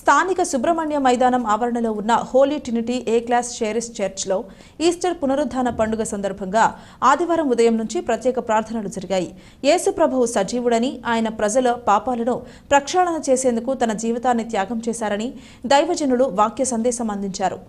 స్థానిక సుబ్రహ్మణ్య మైదానం ఆవరణలో ఉన్న హోలీ ట్రినిటీ ఏ క్లాస్ షేరిస్ చర్చ్లో ఈస్టర్ పునరుద్ధాన పండుగ సందర్భంగా ఆదివారం ఉదయం నుంచి ప్రత్యేక ప్రార్థనలు జరిగాయి. యేసు ప్రభువు సజీవుడని ఆయన ప్రజల పాపాలను ప్రక్షాళన చేసేందుకు తన జీవితాన్ని త్యాగం చేశారని దైవజనులు వాక్య సందేశం అందించారు.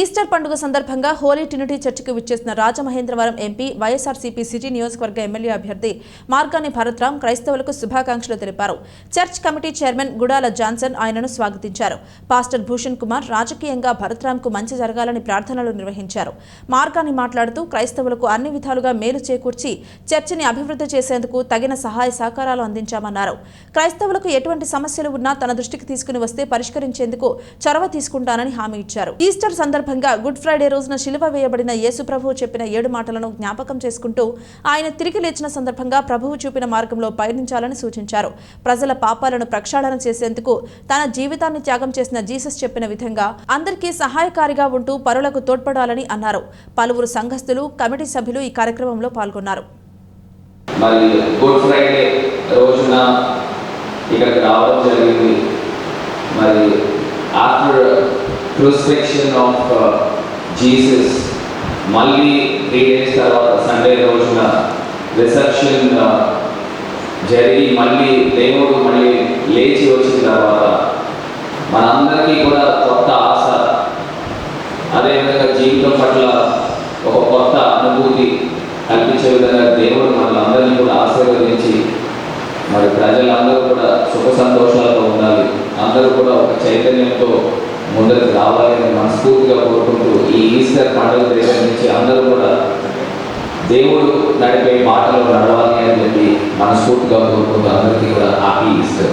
ఈస్టర్ పండుగ సందర్భంగా హోలీ ట్రినిటీ చర్చికి విచ్చేసిన రాజమహేంద్రవరం ఎంపీ వైఎస్ఆర్సీపీ సిటీ నియోజకవర్గ ఎమ్మెల్యే అభ్యర్థి మార్గాని భరత్రామ్ క్రైస్తవులకు శుభాకాంక్షలు తెలిపారు. Church committee chairman Gudala Johnson ఆయనను స్వాగతించారు. పాస్టర్ భూషణ్ కుమార్ రాజకీయంగా భరత్రాంకు మంచి జరగాలని ప్రార్థనలు నిర్వహించారు. మార్గాని మాట్లాడుతూ క్రైస్తవులకు అన్ని విధాలుగా మేలు చేకూర్చి చర్చిని అభివృద్ధి చేసేందుకు తగిన సహాయ సహకారాలు అందించామన్నారు. క్రైస్తవులకు ఎటువంటి సమస్యలు ఉన్నా తన దృష్టికి తీసుకుని వస్తే పరిష్కరించేందుకు చొరవ తీసుకుంటానని హామీ ఇచ్చారు. ఈస్టర్ సందర్భంగా సందర్భంగా గుడ్ ఫ్రైడే రోజున శిలువ వేయబడిన యేసు ప్రభువు చెప్పిన ఏడు మాటలను జ్ఞాపకం చేసుకుంటూ ఆయన తిరిగి లేచిన సందర్భంగా ప్రభువు చూపిన మార్గంలో పయనించాలని సూచించారు. ప్రజల పాపాలను ప్రక్షాళన చేసేందుకు తన జీవితాన్ని త్యాగం చేసిన జీసస్ చెప్పిన విధంగా అందరికీ సహాయకారిగా ఉంటూ పరులకు తోడ్పడాలని అన్నారు. పలువురు సంఘస్థులు కమిటీ సభ్యులు ఈ కార్యక్రమంలో పాల్గొన్నారు. మరి గుడ్ ఫ్రైడే రోజున ఇక్కడికి రావడం జరిగింది. మరి ఆఫ్టర్ క్రూస్ఫెక్షన్ ఆఫ్ జీసస్ మళ్ళీ త్రీ డేస్ తర్వాత సండే రోజున రిసెప్షన్ uh, జరిగి మళ్ళీ దేవుడు మళ్ళీ లేచి వచ్చిన తర్వాత మనందరికీ కూడా కొత్త ఆశ. అదేవిధంగా జీవితం పట్ల ఒక కొత్త అనుభూతి కల్పించే విధంగా దేవుడు మనల్ని కూడా ఆశీర్వదించి మరి ప్రజలందరూ కూడా సుఖ సంతోషాలతో ఉండాలి. అందరూ కూడా ఒక చైతన్యంతో ముందరికి రావాలని మనస్ఫూర్తిగా కోరుకుంటూ ఈ ఈస్టర్ పండుగ దగ్గర నుంచి అందరూ కూడా దేవుడు నడిపే మాటలు నడవాలి అని చెప్పి మనస్ఫూర్తిగా కోరుకుంటూ అందరికీ కూడా హ్యాపీ ఈస్టర్.